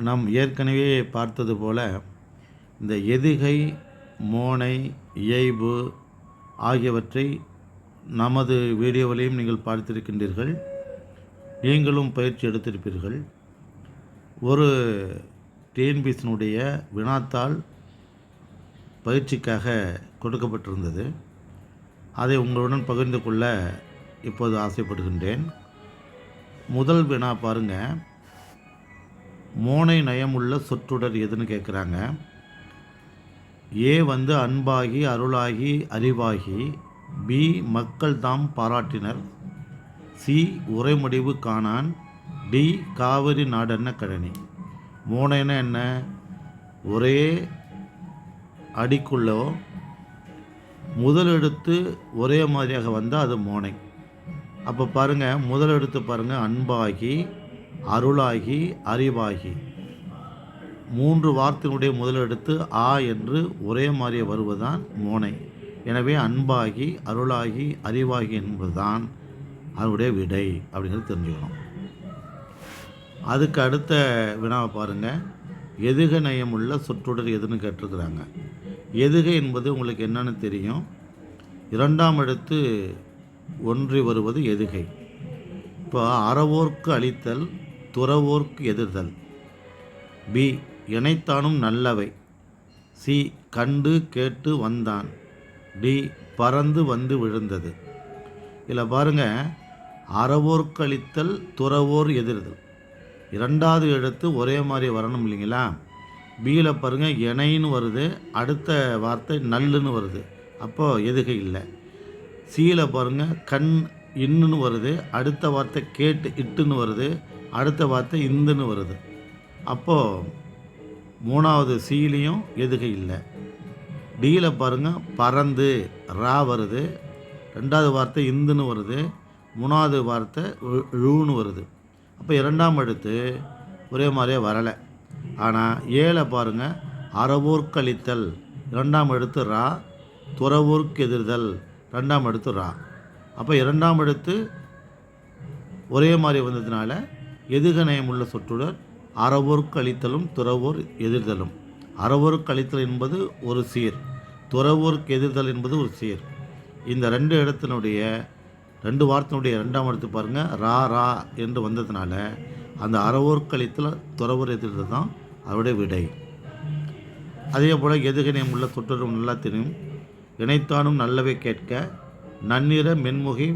நாம் ஏற்கனவே பார்த்தது போல இந்த எதுகை மோனை இயைபு ஆகியவற்றை நமது வீடியோவிலையும் நீங்கள் பார்த்திருக்கின்றீர்கள். நீங்களும் பயிற்சி எடுத்திருப்பீர்கள். ஒரு டிஎன்பிஎஸ்னுடைய வினாத்தால் பயிற்சிக்காக கொடுக்கப்பட்டிருந்தது. அதை உங்களுடன் பகிர்ந்து கொள்ள இப்போது ஆசைப்படுகின்றேன். முதல் வினா பாருங்கள் மோனை நயமுள்ள சொற்றொடர் எதுன்னு கேட்குறாங்க ஏ வந்து அன்பாகி அருளாகி அறிவாகி பி மக்கள் தாம் பாராட்டினர் சி உரைமுடிவு காணான் டி காவிரி நாடென்ன கழனி. மோனைன்னா என்ன? ஒரே அடிக்குள்ளோ முதல் ஒரே மாதிரியாக வந்தால் அது மோனை. அப்போ பாருங்கள் முதல் பாருங்கள் அன்பாகி அருளாகி அறிவாகி. மூன்று வார்த்தைகளுடைய முதலெடுத்து ஆ என்று ஒரே மாதிரியே வருவதுதான் மோனை. எனவே அன்பாகி அருளாகி அறிவாகி என்பதுதான் அதனுடைய விடை அப்படிங்கிறது தெரிஞ்சுக்கணும். அதுக்கு அடுத்த வினாவை பாருங்கள் எதுக நயமுள்ள சொற்றொடர் எதுன்னு கேட்டிருக்கிறாங்க. எதுகை என்பது உங்களுக்கு என்னென்னு தெரியும். இரண்டாம் எடுத்து ஒன்றி வருவது எதுகை. இப்போ அறவோர்க்கு அளித்தல் துறவோர்க்கு எதிர்தல். பி. இணைத்தானும் நல்லவை. சி. கண்டு கேட்டு வந்தான். டி. பறந்து வந்து விழுந்தது. இதில் பாருங்கள் அறவோர்க்களித்தல் துறவோர் எதிர்தல். இரண்டாவது எழுத்து ஒரே மாதிரி வரணும் இல்லைங்களா? பியில் பாருங்கள் இணைன்னு வருது அடுத்த வார்த்தை நல்லுன்னு வருது. அப்போது எதுகை இல்லை. சீல பாருங்கள் கண் இன்னுன்னு வருது அடுத்த வார்த்தை கேட்டு இட்டுன்னு வருது அடுத்த வார்த்தை இந்துன்னு வருது. அப்போது மூணாவது சீலையும் எதுகை இல்லை. டியில் பாருங்கள் பறந்து ரா வருது ரெண்டாவது வார்த்தை இந்துன்னு வருது மூணாவது வார்த்தை ழுன்னு வருது. அப்போ இரண்டாம் எழுத்து ஒரே மாதிரியே வரலை. ஆனால் ஏழை பாருங்கள் அறவோர்க்களித்தல் இரண்டாம் எழுத்து ரா துறவோர்க்கு எதிர்தல் ரெண்டாம் எழுத்து ரா. அப்போ இரண்டாம் எழுத்து ஒரே மாதிரி வந்ததுனால எதுகநயம் உள்ள சொற்றொடர் அறவோர்க்கு அளித்தலும் துறவோர் எதிர்தலும். அறவோர்க்கு அளித்தல் என்பது ஒரு சீர். துறவோர்க்கு எதிர்தல் என்பது ஒரு சீர். இந்த ரெண்டு இடத்தினுடைய ரெண்டு வார்த்தையினுடைய ரெண்டாம் இடத்து பாருங்கள் ரா ரா என்று வந்ததுனால அந்த அறவோர்க்கு அளித்தல் துறவோர் எதிர்தல் தான் அவருடைய விடை. அதே போல் எதுகநயம் உள்ள சொற்றொடர் நல்லா தெரியும். இணைத்தானும் நல்லவை கேட்க நன்னிற மென்முகை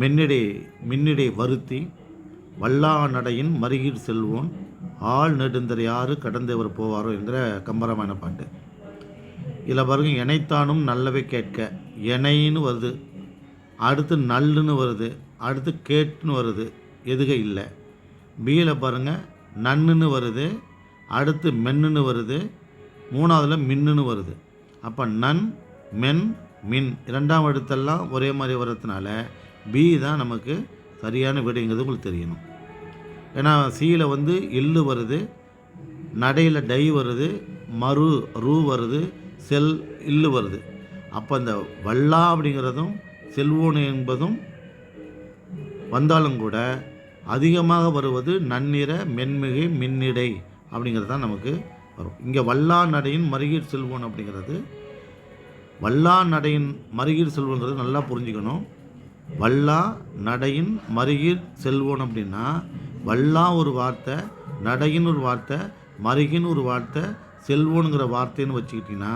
மென்னிடை மின்னிடை வருத்தி வல்லா நடையின் மருகீர் செல்வோன் ஆள் நெடுந்தர் யாரு கடந்தவர் போவாரோ என்கிற கம்பரமான பாட்டு. இதில் பாருங்க இணைத்தானும் நல்லவை கேட்க இணைன்னு வருது. அடுத்து நல்லுன்னு வருது அடுத்து கேட்டுன்னு வருது எதுக இல்லை. பியில் பாருங்கள் நன்னுன்னு வருது அடுத்து மென்னுன்னு வருது மூணாவதில் மின்னுன்னு வருது. அப்போ நன் மென் மின் இரண்டாம் எழுத்தெல்லாம் ஒரே மாதிரி வர்றதுனால பி தான் நமக்கு சரியான விடைங்கிறது உங்களுக்கு தெரியணும். ஏன்னா சியில் வந்து எள்ளு வருது நடையில் டை வருது மறு ரூ வருது செல் இல்லு வருது. அப்போ இந்த வல்லா அப்படிங்கிறதும் செல்வோன் என்பதும் வந்தாலும் கூட அதிகமாக வருவது நன்னிற மென்மிகை மின்னிடை அப்படிங்கிறது தான் நமக்கு வரும். இங்கே வல்லா நடையின் மருகீர் செல்வோன் அப்படிங்கிறது வல்லா நடையின் மருகீர் செல்வன்றதை நல்லா புரிஞ்சுக்கணும். வல்லா நடையின் மருகீர் செல்வோன் அப்படின்னா வல்லா ஒரு வார்த்தை நடையின் ஒரு வார்த்தை மருகின் ஒரு வார்த்தை செல்வோனுங்கிற வார்த்தைன்னு வச்சுக்கிட்டிங்கன்னா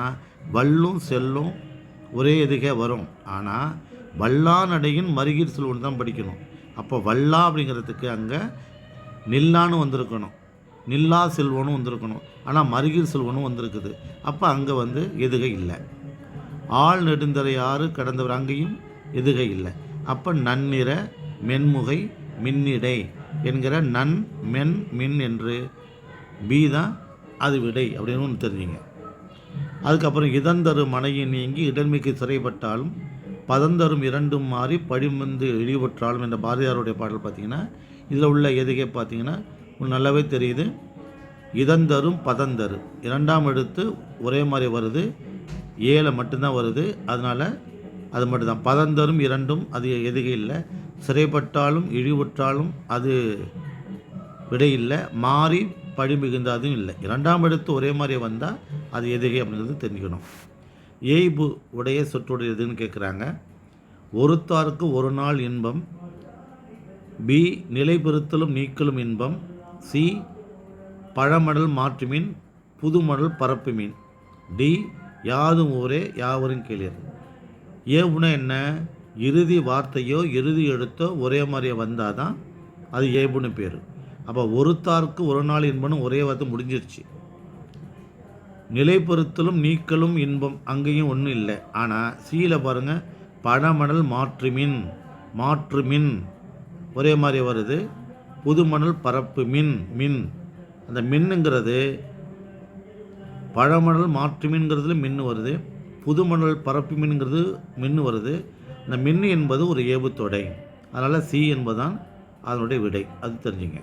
வல்லும் செல்லும் ஒரே இதுக்கே வரும். ஆனால் வல்லா நடையின் மருகீர் செல்வன் தான் படிக்கணும். அப்போ வல்லா அப்படிங்கிறதுக்கு அங்கே நில்லான்னு வந்திருக்கணும். நில்லா செல்வனும் வந்திருக்கணும். ஆனால் மருகீர் செல்வனும் வந்திருக்குது. அப்போ அங்கே வந்து எதுகை இல்லை. ஆள் நெடுந்தரை யாரு கடந்தவர் அங்கேயும் எதுகை இல்லை. அப்போ நன்னிற மென்முகை மின்னிடை என்கிற நன் மென் மின் என்று பி தான் அது விடை அப்படின்னு ஒன்று தெரிஞ்சுங்க. அதுக்கப்புறம் இதந்தரு மனையை நீங்கி இடர்மிக்கு சிறைப்பட்டாலும் பதந்தரும் இரண்டும் மாறி படிமந்து இழிவுற்றாலும் என்ற பாரதியாருடைய பாடல் பார்த்தீங்கன்னா இதில் உள்ள எதுகை பார்த்தீங்கன்னா நல்லாவே தெரியுது. இதந்தரும் பதந்தரு. இரண்டாம் எடுத்து ஒரே மாதிரி வருது. ஏழை மட்டும்தான் வருது. அதனால் அது மட்டும்தான். பதந்தரும் இரண்டும் அது எதுகை இல்லை. சிறைப்பட்டாலும் இழிவுற்றாலும் அது விடையில்லை மாறி பழி மிகுந்த அதுவும் இல்லை. இரண்டாம் எடுத்து ஒரே மாதிரி வந்தால் அது எதுகை அப்படிங்கிறது தெரிஞ்சுக்கணும். ஏய்பு உடைய சொற்றுடைய எதுன்னு கேட்குறாங்க ஒருத்தாருக்கு ஒரு நாள் இன்பம். பி. நிலைபெறுத்தலும் நீக்கலும் இன்பம். சி. பழமடல் மாற்று மீன் புதுமடல் பரப்பு மீன் டி. யாதும் ஊரே யாவரும் கேளிர். ஏவுனா என்ன? இறுதி வார்த்தையோ இறுதி எழுத்தோ ஒரே மாதிரியே வந்தால் தான் அது ஏபுன்னு பேர். அப்போ ஒருத்தாருக்கு ஒரு நாள் இன்பனும் ஒரே வார்த்தை முடிஞ்சிருச்சு. நிலைப்படுத்தலும் நீக்கலும் இன்பம் அங்கேயும் ஒன்றும் இல்லை. ஆனால் சீல பாருங்கள் பழமணல் மாற்றுமின் மாற்றுமின். ஒரே மாதிரி வருது. புதுமணல் பரப்பு மின் மின். அந்த மின்னுங்கிறது பழமணல் மாற்று மீன்கிறதுல மின்னு வருது புதுமணல் பரப்பு மீன்கிறது மின்னு வருது. இந்த மின்னு என்பது ஒரு ஏவுத்தொடை. அதனால் சி என்பதுதான் அதனுடைய விடை. அது தெரிஞ்சுங்க.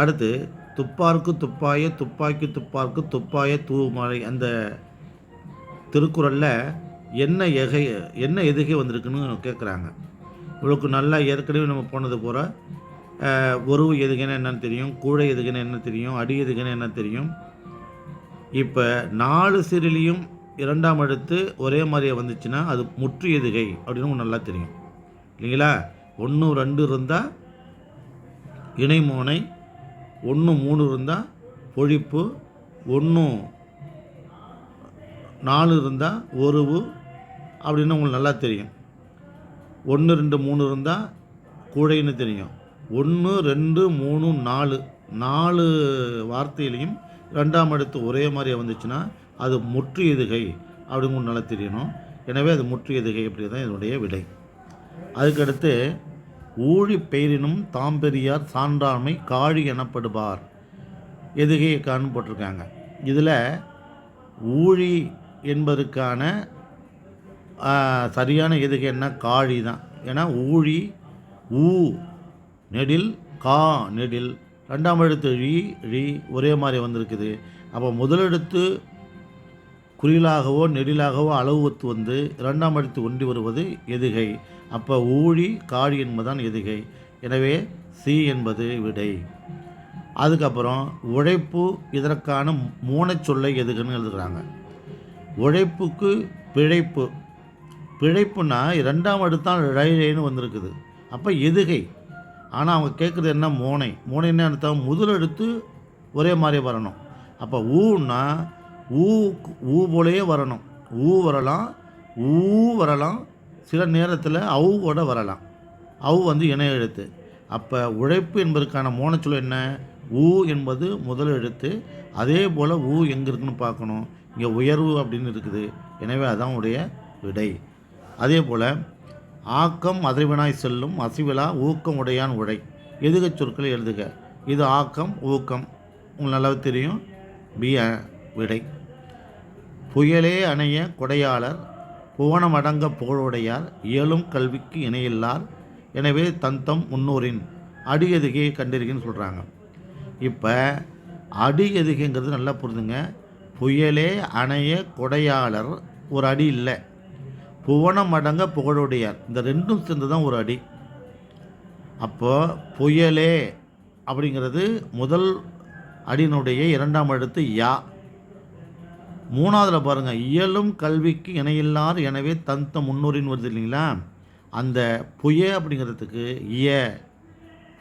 அடுத்து துப்பார்க்கு துப்பாய துப்பாக்கி துப்பார்க்கு துப்பாய தூமலை அந்த திருக்குறளில் என்ன எகை என்ன எதுகை வந்திருக்குன்னு கேட்குறாங்க இவளுக்கு நல்லா ஏற்கனவே நம்ம போனது போகிற உறவு எதுகைன்னா என்னன்னு தெரியும் கூழை எதுகைன்னா என்ன தெரியும் அடி எதுகைன்னா என்ன தெரியும் இப்போ நாலு சிறிலையும் இரண்டாம் எழுத்து ஒரே மாதிரியே வந்துச்சுன்னா அது முற்று எதுகை அப்படின்னு உங்களுக்கு நல்லா தெரியும். இல்லைங்களா? ஒன்று ரெண்டு இருந்தால் இணைமோனை ஒன்று மூணு இருந்தால் பொழிப்பு ஒன்று நாலு இருந்தால் ஒருவு அப்படின்னு உங்களுக்கு நல்லா தெரியும். ஒன்று ரெண்டு மூணு இருந்தால் கூடைன்னு தெரியும். ஒன்று ரெண்டு மூணு நாலு நாலு வார்த்தையிலையும் ரெண்டாம் எழுத்து ஒரே மாதிரியே வந்துச்சுன்னா அது முற்று எதுகை அப்படின்னு நல்லா தெரியணும் எனவே அது முற்று எதுகை அப்படி தான் இதனுடைய விடை. அதுக்கடுத்து ஊழி பெயரினும் தாம்பெரியார் சான்றாண்மை காழி எனப்படுவார். எதுகையை காணும் போட்டிருக்காங்க. இதில் ஊழி என்பதற்கான சரியான எதுகை என்ன? காழி தான் ஏன்னா ஊழி ஊ நெடில் கா நெடில். ரெண்டாம் எழுத்து ழி ழி ஒரே மாதிரி வந்திருக்குது. அப்போ முதலெழுத்து குறிலாகவோ நெடிலாகவோ அளவு ஒத்து வந்து இரண்டாம் எழுத்து ஒன்றி வருவது எதுகை. அப்போ ஊழி காழி என்பதுதான் எதுகை. எனவே சி என்பது விடை. அதுக்கப்புறம் உழைப்பு இதற்கான மூனைச் சொல்லை எதுக்குன்னு எழுதுகிறாங்க உழைப்புக்கு பிழைப்பு. பிழைப்புனா ரெண்டாம் அடுத்தான் ரயிலேன்னு வந்திருக்குது. அப்போ எதுகை? ஆனால் அவங்க கேட்குறது என்ன? மோனை. மோனைன்னு அர்த்தம் முதல் ஒரே மாதிரி வரணும். அப்போ ஊன்னா ஊ ஊ போலயே வரணும். ஊ வரலாம் ஊ வரலாம். சில நேரத்தில் அவுவோட வரலாம். அவு வந்து இணைய எழுத்து. அப்போ உழைப்பு என்பதற்கான மோனச்சொல் என்ன? ஊ என்பது முதல் எழுத்து. அதே போல் ஊ எங்கே இருக்குன்னு பார்க்கணும். இங்கே உயர்வு அப்படின்னு இருக்குது. எனவே அதான் உடைய விடை. அதே போல் ஆக்கம் அதிர்வினாய் செல்லும் அசிவிலா ஊக்கம் உடையான் உழை. எதுகச் சொற்களை எழுதுக? இது ஆக்கம் ஊக்கம். உங்களுக்கு நல்லா தெரியும். பி விடை. புயலே அணைய கொடையாளர் புவனமடங்க புகழுடையார் இயலும் கல்விக்கு இணையில்லார் எனவே தந்தம் முன்னோரின் அடி எதுகையை கண்டிருக்குன்னு சொல்கிறாங்க இப்போ அடி எதுகைங்கிறது நல்லா புரிதுங்க புயலே அணைய கொடையாளர் ஒரு அடி இல்லை. புவனம் அடங்க புகழுடையார். இந்த ரெண்டும் சேர்ந்து தான் ஒரு அடி. அப்போ புயலே அப்படிங்கிறது முதல் அடியினுடைய இரண்டாம் எழுத்து யா. மூணாவதில் பாருங்கள் இயலும் கல்விக்கு இணையில்லார் எனவே தந்த முன்னோரின் வருது இல்லைங்களா? அந்த புய அப்படிங்கிறதுக்கு இய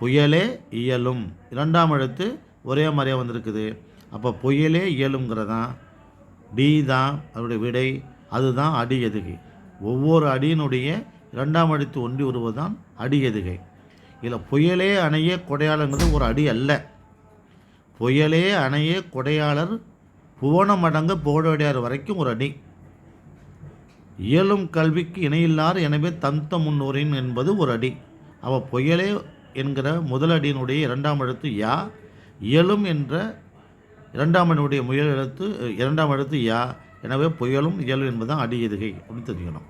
புயலே இயலும். இரண்டாம் எழுத்து ஒரே மாதிரியாக வந்திருக்குது. அப்போ புயலே இயலுங்கிறதான் டி தான் அதனுடைய விடை. அதுதான் அடி எதுகை. ஒவ்வொரு அடியினுடைய இரண்டாம் அடித்து ஒன்றி வருவதுதான் அடி எதுகை. இதில் புயலே அணைய கொடையாளங்கிறது ஒரு அடி அல்ல. புயலே அணைய கொடையாளர் புவனமடங்க புகழடையார் வரைக்கும் ஒரு அடி. இயலும் கல்விக்கு இணையில்லார் எனவே தந்த முன்னோரின் என்பது ஒரு அடி. அவ புயலே என்கிற முதல் அடியினுடைய இரண்டாம் எழுத்து யா இயலும் என்ற இரண்டாம் அடியினுடைய முயல் எழுத்து இரண்டாம் எழுத்து யா எனவே புயலும் இயலும் என்பதுதான் அடி எதுகை அப்படின்னு தெரிஞ்சுக்கணும்.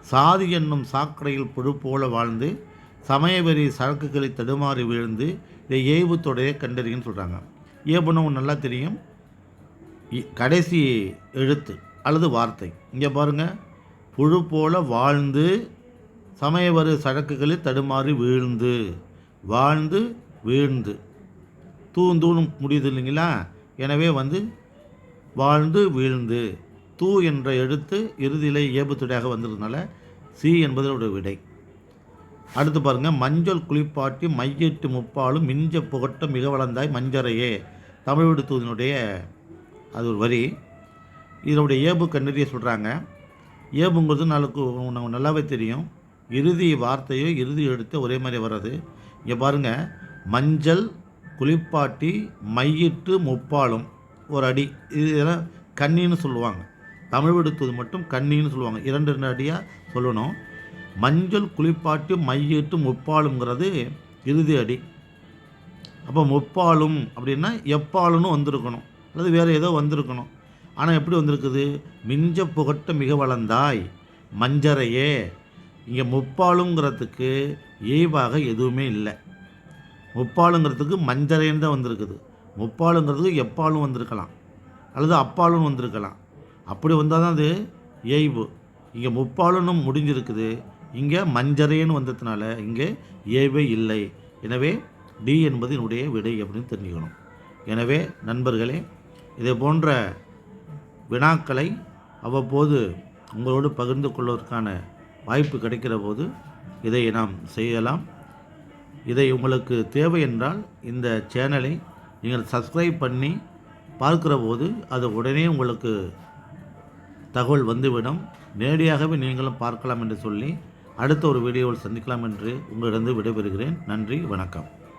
சாதி என்னும் சாக்கடையில் புழு போல வாழ்ந்து சமயவெறி சரக்குகளை தடுமாறி விழுந்து இதை ஏய்வு தொடையை சொல்கிறாங்க ஏபுன்னு உங்களுக்கு நல்லா தெரியும். இ- கடைசி எழுத்து அல்லது வார்த்தை. இங்கே பாருங்கள் புழு போல வாழ்ந்து சமயவரு சழக்குகளில் தடுமாறி வீழ்ந்து வாழ்ந்து வீழ்ந்து. தூண் தூணும் முடியுது இல்லைங்களா? எனவே வந்து வாழ்ந்து வீழ்ந்து தூ என்ற எழுத்து இறுதியிலே ஏபத்துடையாக வந்ததுனால சி என்பதோட விடை. அடுத்து பாருங்கள் மஞ்சள் குளிப்பாட்டி மையிட்டு முப்பாலும் மிஞ்ச புகட்ட மிக வளர்ந்தாய் மஞ்சரையே. தமிழ் விடுத்துவதனுடைய அது ஒரு வரி. இதனுடைய ஏபு கண்டறிய சொல்கிறாங்க ஏபுங்கிறது நாளுக்கு நமக்கு நல்லாவே தெரியும். இறுதி வார்த்தையோ இறுதி எழுத்து ஒரே மாதிரி வர்றது இங்கே பாருங்கள் மஞ்சள் குளிப்பாட்டி மையிட்டு முப்பாலும். ஒரு அடி. இது இதெல்லாம் கன்னின்னு சொல்லுவாங்க. தமிழ் எடுத்தது மட்டும் கன்னின்னு சொல்லுவாங்க. இரண்டு ரெண்டு அடியாக சொல்லணும். மஞ்சள் குளிப்பாட்டி மையிட்டு முப்பாலுங்கிறது இறுதி அடி. அப்போ முப்பாலும் அப்படின்னா எப்பாலுன்னு வந்திருக்கணும். அல்லது வேறு ஏதோ வந்திருக்கணும். ஆனால் எப்படி வந்திருக்குது? மிஞ்ச புகட்ட மிக வளர்ந்தாய். மஞ்சரையே. இங்கே முப்பாலுங்கிறதுக்கு ஏய்வாக எதுவுமே இல்லை. முப்பாலுங்கிறதுக்கு மஞ்சரைன்னு தான் வந்திருக்குது. முப்பாலுங்கிறதுக்கு எப்பாலும் வந்திருக்கலாம். அல்லது அப்பாலும் வந்திருக்கலாம். அப்படி வந்தால் தான் அது ஏய்வு இங்கே முப்பாலுன்னு முடிஞ்சிருக்குது. இங்கே மஞ்சரைன்னு வந்ததுனால இங்கே ஏவே இல்லை. எனவே டி என்பது என்னுடைய விடை அப்படின்னு தெரிஞ்சுக்கணும். எனவே நண்பர்களே இதே போன்ற வினாக்களை அவ்வப்போது உங்களோடு பகிர்ந்து கொள்வதற்கான வாய்ப்பு கிடைக்கிற போது இதை நாம் செய்யலாம். இதை உங்களுக்கு தேவை என்றால் இந்த சேனலை நீங்கள் சப்ஸ்கிரைப் பண்ணி பார்க்குற போது அது உடனே உங்களுக்கு தகவல் வந்துவிடும். நேரடியாகவே நீங்களும் பார்க்கலாம் என்று சொல்லி அடுத்த ஒரு வீடியோவில் சந்திக்கலாம் என்று உங்களிடம் விடைபெறுகிறேன். நன்றி வணக்கம்.